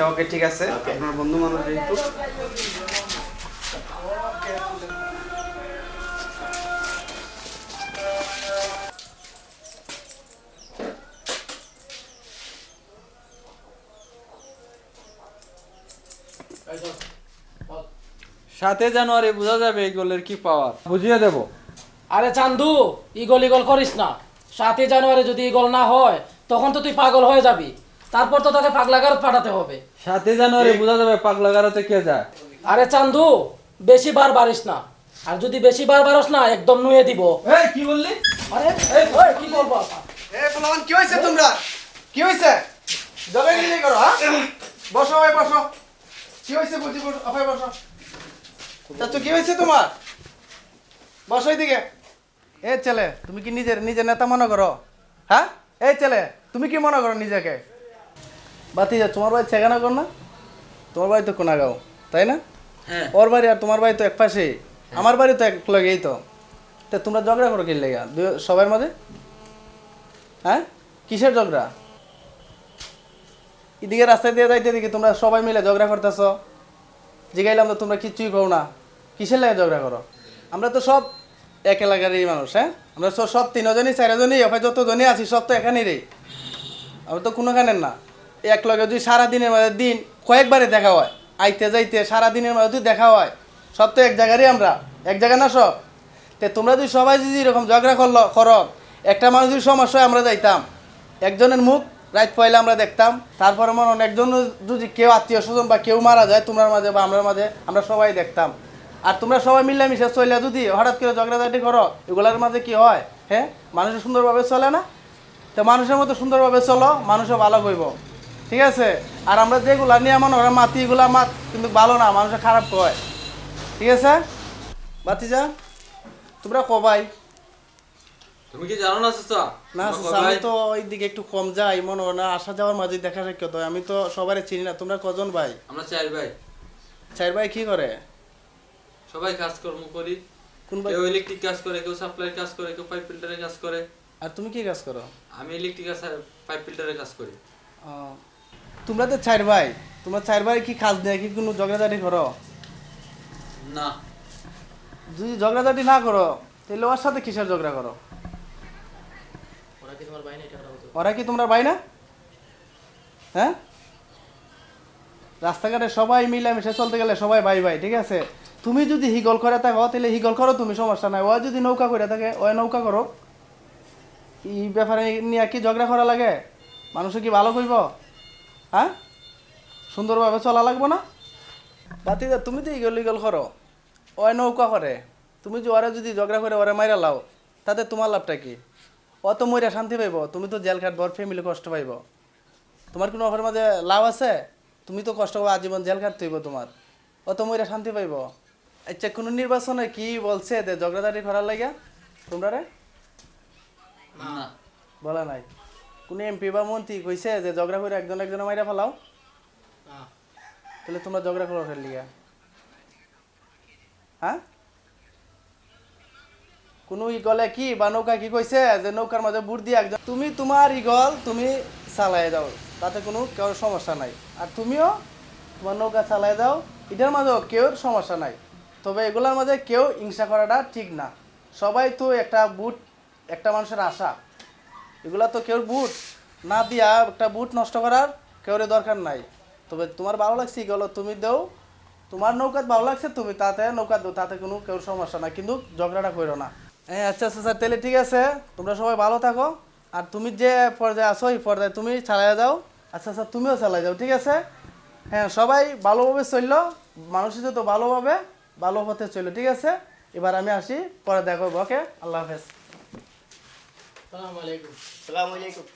আচ্ছা ওকে ঠিক আছে। আপনার বন্ধু মানুষ যেহেতু। সাতে জানুয়ারি বোঝা যাবে এই গোলের কি পাওয়ার বুঝিয়ে দেব। আরে চান্দু ইগল ইগল করিস না। সাতই জানুয়ারি যদি ইগল না হয় তখন তো তুই পাগল হয়ে যাবি। তারপর তো তোকে পাগলাগারত পাঠাতে হবে। সাতে জানুয়ারি বোঝা যাবে পাগলা গারাতে কে যায়। আরে চান্দু বেশি বার বারিস না। আর যদি বেশি বার বারস না একদম নুয়ে দিব। এই কি বললি? আরে এই, ওই, কি বলব? আপা? এ পোলামান কি হয়েছে তোমরা? কি হয়েছে জবে গিয়ে করো হ্যাঁ? বসো ভাই বসো। কি হয়েছে বলছি বসো ভাই বসো। চাচু কি হয়েছে তোমার? বসো এদিকে এ ছেলে তুমি কি নিজের নিজের নেতা মনে করো? হ্যাঁ? এই ছেলে তুমি কি মনে করো নিজেকে? বাতি যা তোমার বাড়ি ছেগানা কর না? তোমার বাড়ি তো কোনাগাঁও তাই না? হ্যাঁ। ওর বাড়ি আর তোমার বাড়ি তো এক পাশে আমার বাড়ি তো এক লগেই তো। তা তোমরা ঝগড়া করো কি লেগা? সবার মাঝে হ্যাঁ? কিসের ঝগড়া? এদিকে রাস্তায় দিয়ে যাইতে দেখি তোমরা সবাই মিলে ঝগড়া করতেছ। জিগাইলাম তো তোমরা কিচ্ছুই করো না। কিসের লাগে ঝগড়া করো? আমরা তো সব এক এলাকারই মানুষ হ্যাঁ? আমরা সব সব তিনজনই চারজনই যতজনই আছি সব তো এখানেই রে আমরা তো কোনোখানের না। এক লগে যদি সারা দিনের মধ্যে দিন কয়েকবারে দেখা হয়, আইতে যাইতে সারা দিনের মধ্যে যদি দেখা হয়, সব তো এক জায়গারই আমরা, এক জায়গা না সব? তো তোমরা যদি সবাই যদি এরকম ঝগড়া করল, করো, একটা মানুষ যদি সমস্যা আমরা যাইতাম। একজনের মুখ রাত পয়লে আমরা দেখতাম, তারপরে মনে একজন যদি কেউ আত্মীয় স্বজন বা কেউ মারা যায়, তোমার মাঝে বা আমরা মাঝে, আমরা সবাই দেখতাম। আর তোমরা সবাই মিলেমিশে চলে যদি হঠাৎ করে ঝগড়াঝাটি করো, এগুলোর মাঝে কি হয়? হ্যাঁ? মানুষের সুন্দরভাবে চলে না? তো মানুষের মতো সুন্দরভাবে চলো, মানুষও ভালো করব ঠিক আছে? আর আমরা যেগুলা নিয়ে মনে ওরা মাতি এগুলা মাত কিন্তু ভালো না মানুষে খারাপ কয়। ঠিক আছে? বাতিজা তোমরা কবাই। তুমি কি জানো না চাচা? না চাচা, আমি তো ওই দিকে একটু কম যাই মনে হয় না আসা যাওয়ার মাঝে দেখা সাক্ষাৎ হয়। আমি তো সবারই চিনি না তোমরা কজন ভাই? আমরা চার ভাই। চার ভাই কি করে? সবাই কাজকর্ম করি। কোন ভাই? কেউ ইলেকট্রিক কাজ করে কেউ সাপ্লাই কাজ করে কেউ পাইপ ফিল্টারের কাজ করে। আর তুমি কি কাজ করো? আমি ইলেকট্রিক পাইপ ফিল্টারের কাজ করি। তোমরা তো চার ভাই তোমরা চার ভাই কি কাজ দেয়? কি কোনো ঝগড়াঝাটি করো? না। যদি ঝগড়াঝাটি না করো তাহলে ওর সাথে কিসের ঝগড়া করো? ওরা কি তোমরা ভাই না? হ্যাঁ? রাস্তাঘাটে সবাই মিলেমিশে চলতে গেলে সবাই ভাই ভাই ঠিক আছে? তুমি যদি হিগল করে থাকো তাহলে হিগল করো তুমি সমস্যা নাই। ও যদি নৌকা করে থাকে ও নৌকা করো। এই ব্যাপারে নিয়ে কি ঝগড়া করা লাগে? মানুষে কি ভালো কইব? হ্যাঁ? সুন্দরভাবে চলা লাগবো না? বাতিদা তুমি তো ইগল ইগল করো। ওই নৌকা করে। তুমি যে ওরা যদি ঝগড়া করে ওরা মাইরা লাও তাতে তোমার লাভটা কি? ও তো মইরা শান্তি পাইব তুমি তো জেল খাটব ফ্যামিলি কষ্ট পাইব। তোমার কোনো অফার মাঝে লাভ আছে? তুমি তো কষ্ট পাবো আজীবন জেল খাটতে হইব তোমার। ও তো মইরা শান্তি পাইব। আচ্ছা কোনো নির্বাচনে কি বলছে যে ঝগড়াঝাটি করার লাগিয়া? তোমরা রে? বলা নাই। কোনো এমপি বা মন্ত্রী কইছে যে ঝগড়া করে একজন একজন মাইরা ফেলাও। তাহলে তোমরা ঝগড়া করো ফেল লিগা। হ্যাঁ? কোনো ইগলে কি বা নৌকা কি কইছে যে নৌকার মাঝে বুট দিয়ে একজন তুমি তোমার ইগল তুমি চালাই যাও তাতে কোনো কেউ সমস্যা নাই। আর তুমিও তোমার নৌকা চালাই যাও এটার মাঝেও কেউ সমস্যা নাই। তবে এগুলোর মাঝে কেউ হিংসা করাটা ঠিক না। সবাই তো একটা বুট একটা মানুষের আশা। এগুলা তো কেউ বুট। না দিয়া একটা বুট নষ্ট করার কেউরে দরকার নাই। তবে তোমার ভালো লাগছে এগুলো তুমি দেও। তোমার নৌকাত ভালো লাগছে, তুমি তাতে নৌকা দেও, তাতে কোনো কেউ সমস্যা না কিন্তু ঝগড়াটা করো না। হ্যাঁ আচ্ছা আচ্ছা স্যার তাহলে ঠিক আছে। তোমরা সবাই ভালো থাকো। আর তুমি যে পর্যায়ে আসো এই পর্যায়ে তুমি চালাই যাও। আচ্ছা আচ্ছা তুমিও চালাই যাও, ঠিক আছে? হ্যাঁ সবাই ভালোভাবে চলল। মানুষের তো ভালোভাবে, ভালো পথে চলল, ঠিক আছে? এবার আমি আসি, পরে দেখো ওকে? আল্লাহ হাফেজ। সালাম আলাইকুম। সালাম আলাইকুম।